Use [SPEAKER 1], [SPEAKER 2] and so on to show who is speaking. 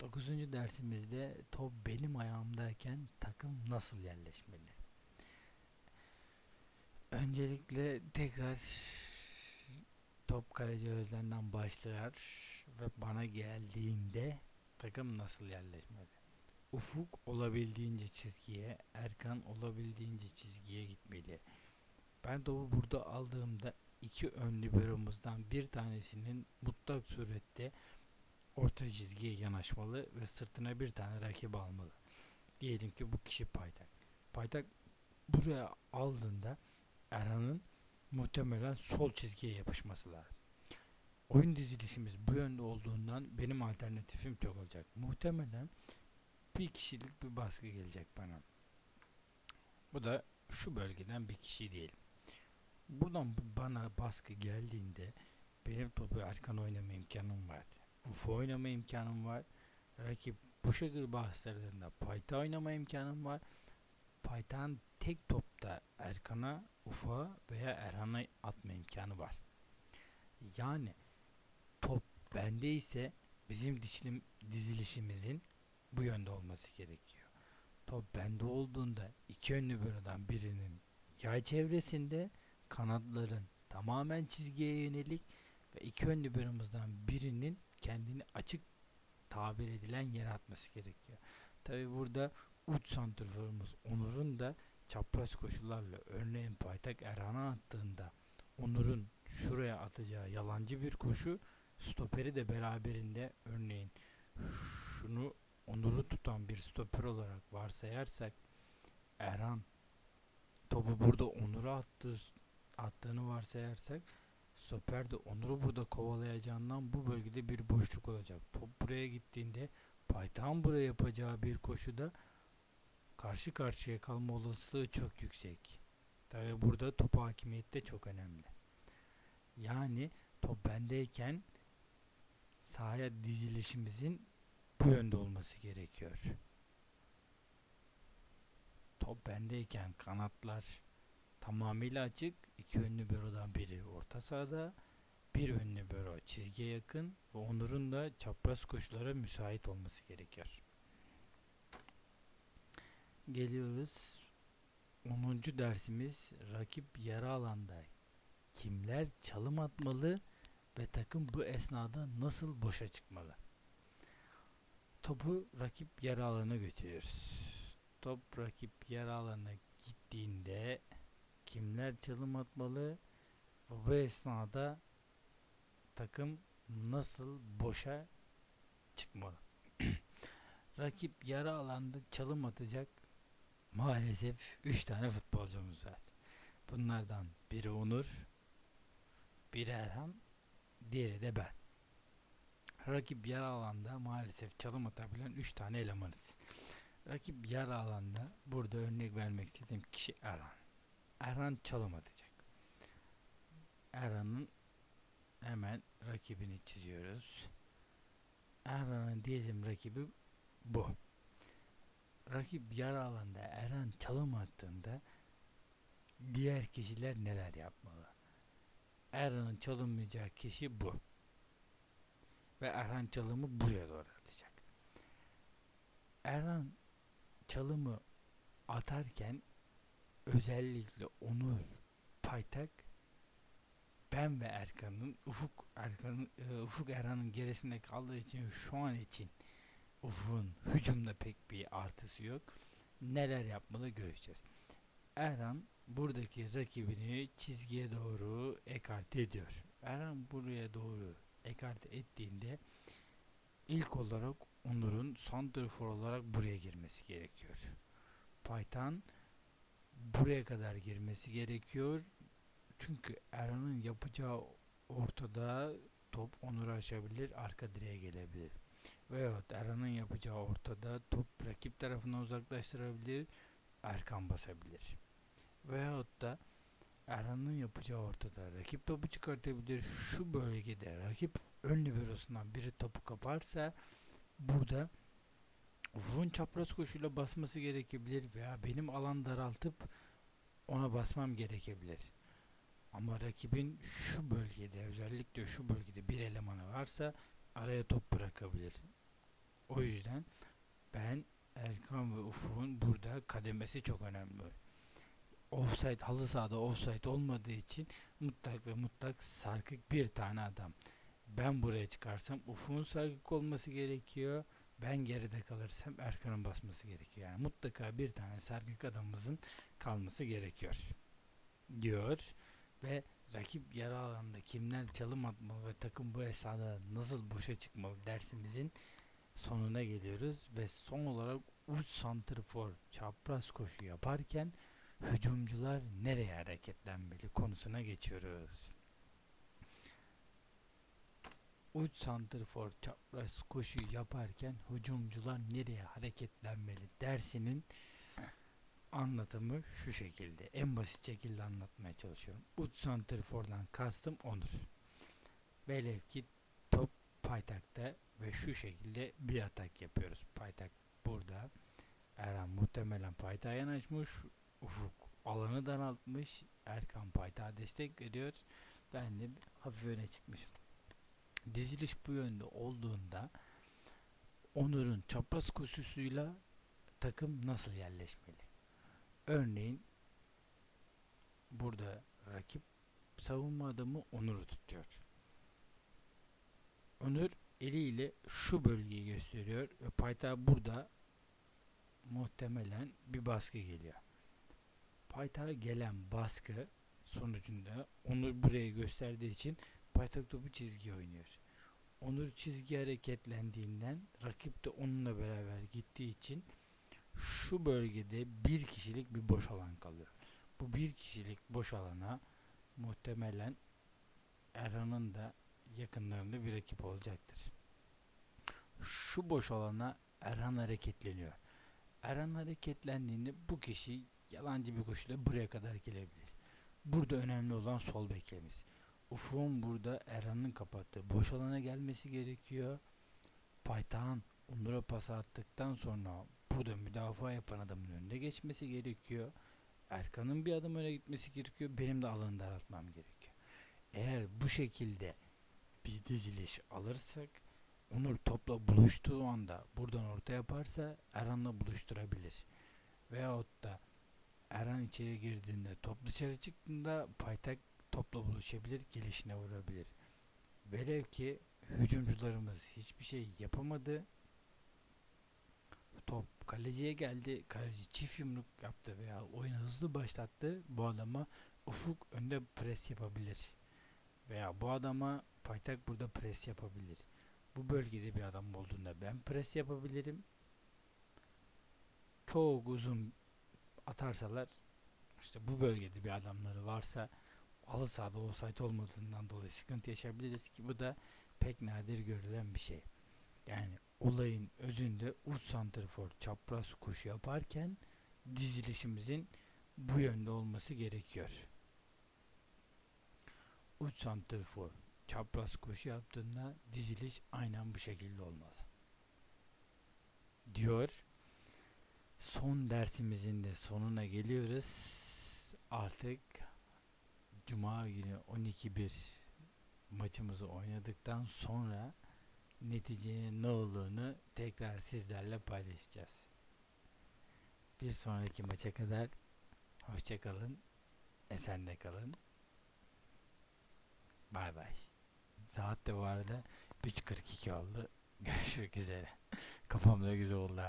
[SPEAKER 1] 9. dersimizde top benim ayağımdayken takım nasıl yerleşmeli? Öncelikle tekrar top kaleci Özlem'den başlar ve bana geldiğinde takım nasıl yerleşmeli? Ufuk olabildiğince çizgiye, Erkan olabildiğince çizgiye gitmeli. Ben topu burada aldığımda iki ön liberomuzdan bir tanesinin mutlak surette orta çizgiye yanaşmalı ve sırtına bir tane rakip almalı. Diyelim ki bu kişi paytak. Paytak buraya aldığında Erhan'ın muhtemelen sol çizgiye yapışması lazım. Oyun dizilişimiz bu yönde olduğundan benim alternatifim çok olacak. Muhtemelen bir kişilik bir baskı gelecek bana. Bu da şu bölgeden bir kişi değil. Buradan bana baskı geldiğinde benim topu erken oynama imkanım var. UFO oynama imkanım var. Rakip şekilde bastırdığında payta oynama imkanım var. Payta'nın tek topta Erkan'a, Ufa veya Erhan'a atma imkanı var. Yani top bende ise bizim dişilim, dizilişimizin bu yönde olması gerekiyor. Top bende olduğunda iki yönlü bölüden birinin yay çevresinde kanatların tamamen çizgiye yönelik ve iki ön liberomuzdan birinin kendini açık tabir edilen yere atması gerekiyor. Tabi burada uç santrforumuz Onur'un da çapraz koşullarla örneğin Paytak Erhan'a attığında Onur'un şuraya atacağı yalancı bir koşu stoperi de beraberinde örneğin şunu Onur'u tutan bir stoper olarak varsayarsak Erhan topu burada Onur'a attığı, attığını varsayarsak Stoper de Onur'u burada kovalayacağından bu bölgede bir boşluk olacak. Top buraya gittiğinde Paytağın buraya yapacağı bir koşuda karşı karşıya kalma olasılığı çok yüksek. Tabi burada top hakimiyeti de çok önemli. Yani top bendeyken sahaya dizilişimizin bu yönde olması gerekiyor. Top bendeyken kanatlar tamamıyla açık. iki önlü bürodan biri orta sahada, bir önlü büro çizgiye yakın ve Onur'un da çapraz koşulara müsait olması gerekiyor. Geliyoruz. 10. dersimiz rakip yarı alanda kimler çalım atmalı ve takım bu esnada nasıl boşa çıkmalı? Topu rakip yarı alana götürüyoruz. Top rakip yarı alana gittiğinde kimler çalım atmalı bu esnada takım nasıl boşa çıkmalı. Rakip yarı alanda çalım atacak maalesef 3 tane futbolcumuz var. Bunlardan biri Onur, biri Erhan, diğeri de ben. Rakip yarı alanda maalesef çalım atabilen 3 tane elemanız. Rakip yarı alanda burada örnek vermek istediğim kişi Erhan. Erhan çalım atacak. Erhan'ın hemen rakibini çiziyoruz. Erhan'ın diyelim rakibi bu. Rakip yarı alanda Erhan çalım attığında diğer kişiler neler yapmalı? Erhan'ın çalınmayacağı kişi bu. Ve Erhan çalımı buraya doğru atacak. Erhan çalımı atarken özellikle Onur, Paytak, ben ve Erkan'ın Ufuk Erkan'ın e, Ufuk Erhan'ın gerisinde kaldığı için şu an için Ufuk'un hücumda pek bir artısı yok. Neler yapmalı göreceğiz. Erhan buradaki rakibini çizgiye doğru ekarte ediyor. Erhan buraya doğru ekarte ettiğinde ilk olarak Onur'un santrfor olarak buraya girmesi gerekiyor. Paytan buraya kadar girmesi gerekiyor. Çünkü Erhan'ın yapacağı ortada top Onur'u aşabilir, arka direğe gelebilir. Veyahut Erhan'ın yapacağı ortada top rakip tarafına uzaklaştırabilir, Erkan basabilir. Veyahut da Erhan'ın yapacağı ortada rakip topu çıkartabilir. Şu bölgede rakip ön liberosundan biri topu kaparsa burada Ufuk'un çapraz koşuyla basması gerekebilir veya benim alan daraltıp ona basmam gerekebilir. Ama rakibin şu bölgede özellikle şu bölgede bir elemanı varsa araya top bırakabilir. O yüzden ben Erkan ve Ufuk'un burada kademesi çok önemli. Offside halı sahada offside olmadığı için mutlak ve mutlak sarkık bir tane adam. Ben buraya çıkarsam Ufuk'un sarkık olması gerekiyor. Ben geride kalırsam Erkan'ın basması gerekiyor. Yani mutlaka bir tane sarkık adamımızın kalması gerekiyor. Diyor ve rakip yarı alanda kimler çalım atmalı ve takım bu esnada nasıl boşa çıkmalı dersimizin sonuna geliyoruz ve son olarak uç santrfor çapraz koşu yaparken hücumcular nereye hareketlenmeli konusuna geçiyoruz. Uç santrfor çapraz koşu yaparken hücumcular nereye hareketlenmeli dersinin anlatımı şu şekilde. En basit şekilde anlatmaya çalışıyorum. Uç santrfordan kastım Onur. Velev ki top paytakta ve şu şekilde bir atak yapıyoruz. Paytak burada. Erhan muhtemelen paytağa yanaşmış. Ufuk alanı daraltmış. Erkan paytağa destek veriyor. Ben de hafif öne çıkmışım. Diziliş bu yönde olduğunda Onur'un çapraz koşusuyla takım nasıl yerleşmeli? Örneğin burada rakip savunma adamı Onur'u tutuyor. Onur eliyle şu bölgeyi gösteriyor ve paytağa burada muhtemelen bir baskı geliyor. Paytağa gelen baskı sonucunda Onur buraya gösterdiği için paytak topu çizgi oynuyor. Onur çizgi hareketlendiğinden rakip de onunla beraber gittiği için şu bölgede bir kişilik bir boş alan kalıyor. Bu bir kişilik boş alana muhtemelen Erhan'ın da yakınlarında bir ekip olacaktır. Şu boş alana Erhan hareketleniyor. Erhan hareketlendiğinde bu kişi yalancı bir koşuyla buraya kadar gelebilir. Burada önemli olan sol beklerimiz. Ufuk'un burada Erhan'ın kapattığı boş alana gelmesi gerekiyor. Paytağın Onur'a pas attıktan sonra burada müdafaa yapan adamın önünde geçmesi gerekiyor. Erkan'ın bir adım öne gitmesi gerekiyor. Benim de alanı daraltmam gerekiyor. Eğer bu şekilde biz diziliş alırsak Onur topla buluştuğu anda buradan orta yaparsa Erhan'la buluşturabilir. Veyahut da Erhan içeri girdiğinde top dışarı çıktığında paytak topla buluşabilir, gelişine vurabilir. Velev ki hücumcularımız hiçbir şey yapamadı. Top kaleciye geldi. Kaleci çift yumruk yaptı veya oyunu hızlı başlattı. Bu adama ufuk önde pres yapabilir. Veya bu adama paytak burada pres yapabilir. Bu bölgede bir adam olduğunda ben pres yapabilirim. Çok uzun atarsalar işte bu bölgede bir adamları varsa halı sahada olsaydı olmadığından dolayı sıkıntı yaşayabiliriz ki bu da pek nadir görülen bir şey. Yani olayın özünde uç santrfor çapraz koşu yaparken dizilişimizin bu yönde olması gerekiyor. Uç santrfor çapraz koşu yaptığında diziliş aynen bu şekilde olmalı. Diyor. Son dersimizin de sonuna geliyoruz. Artık Cuma günü 12-1 maçımızı oynadıktan sonra neticenin ne olduğunu tekrar sizlerle paylaşacağız. Bir sonraki maça kadar hoşçakalın, esende kalın. Bay bay. Saat de bu arada 3.42 oldu. Görüşmek üzere. Kafamda güzel oldu.